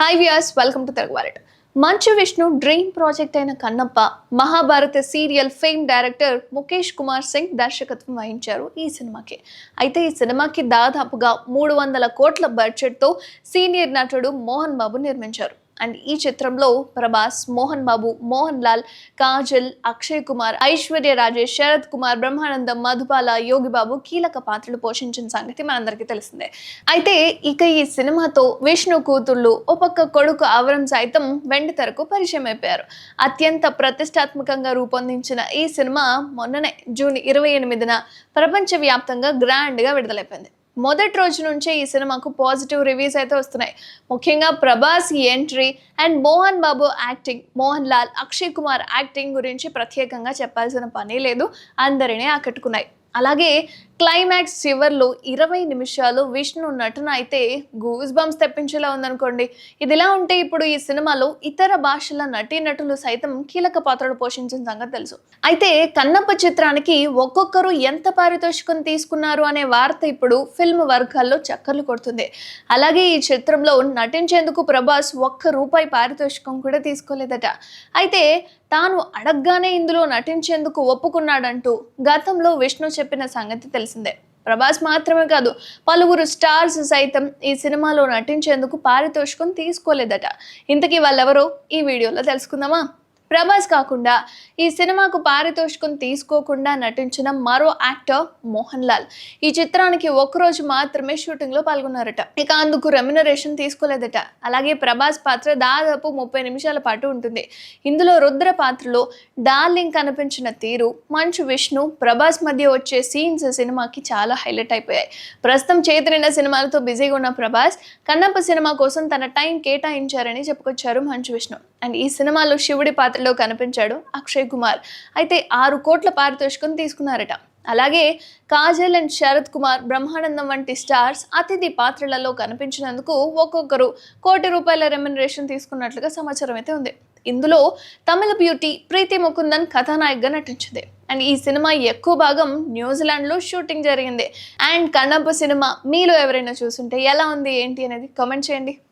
Hi viewers welcome to Telugu wallet Manchu Vishnu dream project అయిన Kannappa Mahabharata serial fame director Mukesh Kumar Singh దర్శకత్వం వహించారు ఈ సినిమాకి. అయితే ఈ సినిమాకి దాదాపుగా మూడు వందల కోట్ల బడ్జెట్తో సీనియర్ నటుడు మోహన్ బాబు నిర్మించారు. అండ్ ఈ చిత్రంలో ప్రభాస్ మోహన్ బాబు మోహన్ లాల్ కాజల్ అక్షయ్ కుమార్ ఐశ్వర్య రాజేష్ శరత్ కుమార్ బ్రహ్మానందం మధుబాల యోగి బాబు కీలక పాత్రలు పోషించిన సంగతి మనందరికీ తెలిసిందే. అయితే ఇక ఈ సినిమాతో విష్ణు కూతుళ్ళు ఓ పక్క కొడుకు అవరం సైతం వెండి తెరకు పరిచయం అయిపోయారు. అత్యంత ప్రతిష్టాత్మకంగా రూపొందించిన ఈ సినిమా మొన్ననే జూన్ ఇరవై ఎనిమిదిన ప్రపంచవ్యాప్తంగా గ్రాండ్గా విడుదలైపోయింది. మొదటి రోజు నుంచే ఈ సినిమాకు పాజిటివ్ రివ్యూస్ అయితే వస్తున్నాయి. ముఖ్యంగా Prabhas entry and Mohan Babu acting Mohan Lal Akshay Kumar acting గురించి ప్రత్యేకంగా చెప్పాల్సిన పని లేదు. అందరినీ ఆకట్టుకున్నాయి. అలాగే క్లైమాక్స్ చివర్లో ఇరవై నిమిషాలు విష్ణు నటన అయితే గూస్ బంప్స్ తెప్పించేలా ఉందనుకోండి. ఇదిలా ఉంటే ఇప్పుడు ఈ సినిమాలో ఇతర భాషల నటీనటులు సైతం కీలక పాత్రలు పోషించిన సంగతి తెలుసు. అయితే కన్నప్ప చిత్రానికి ఒక్కొక్కరు ఎంత పారితోషికం తీసుకున్నారు అనే వార్త ఇప్పుడు ఫిల్మ్ వర్గాల్లో చక్కర్లు కొడుతుంది. అలాగే ఈ చిత్రంలో నటించేందుకు ప్రభాస్ ఒక్క రూపాయి పారితోషికం కూడా తీసుకోలేదట. అయితే తాను అడగ్గానే ఇందులో నటించేందుకు ఒప్పుకున్నాడంటూ గతంలో విష్ణు చెప్పిన సంగతి తెలుసు. తెలిసిందే ప్రభాస్ మాత్రమే కాదు పలువురు స్టార్స్ సైతం ఈ సినిమాలో నటించేందుకు పారితోషికం తీసుకోలేదట. ఇంతకీ వాళ్ళెవరో ఈ వీడియోలో తెలుసుకుందామా? ప్రభాస్ కాకుండా ఈ సినిమాకు పారితోషికం తీసుకోకుండా నటించిన మరో యాక్టర్ మోహన్ లాల్. ఈ చిత్రానికి ఒక్కరోజు మాత్రమే షూటింగ్లో పాల్గొన్నారట. ఇక అందుకు రెమ్యునరేషన్ తీసుకోలేదట. అలాగే ప్రభాస్ పాత్ర దాదాపు ముప్పై నిమిషాల పాటు ఉంటుంది. ఇందులో రుద్ర పాత్రలో డార్లింగ్ కనిపించిన తీరు మంచు విష్ణు ప్రభాస్ మధ్య వచ్చే సీన్స్ సినిమాకి చాలా హైలైట్ అయిపోయాయి. ప్రస్తుతం చేతిరిన సినిమాలతో బిజీగా ఉన్న ప్రభాస్ కన్నప్ప సినిమా కోసం తన టైం కేటాయించారని చెప్పుకొచ్చారు మంచు విష్ణు. అండ్ ఈ సినిమాలో శివుడి పాత్ర లో కనిపించాడు అక్షయ్ కుమార్. అయితే ఆరు కోట్ల పారితోషికం తీసుకున్నారట. అలాగే కాజల్ అండ్ శరత్ కుమార్ బ్రహ్మానందం వంటి స్టార్స్ అతిథి పాత్రలలో కనిపించినందుకు ఒక్కొక్కరు కోటి రూపాయల రెమ్యునరేషన్ తీసుకున్నట్లుగా సమాచారం అయితే ఉంది. ఇందులో తమిళ బ్యూటీ ప్రీతి ముకుందన్ కథానాయకగా నటించింది. అండ్ ఈ సినిమా ఎక్కువ భాగం న్యూజిలాండ్లో షూటింగ్ జరిగింది. అండ్ కన్నప్ప సినిమా మీలో ఎవరైనా చూసుంటే ఎలా ఉంది ఏంటి అనేది కామెంట్ చేయండి.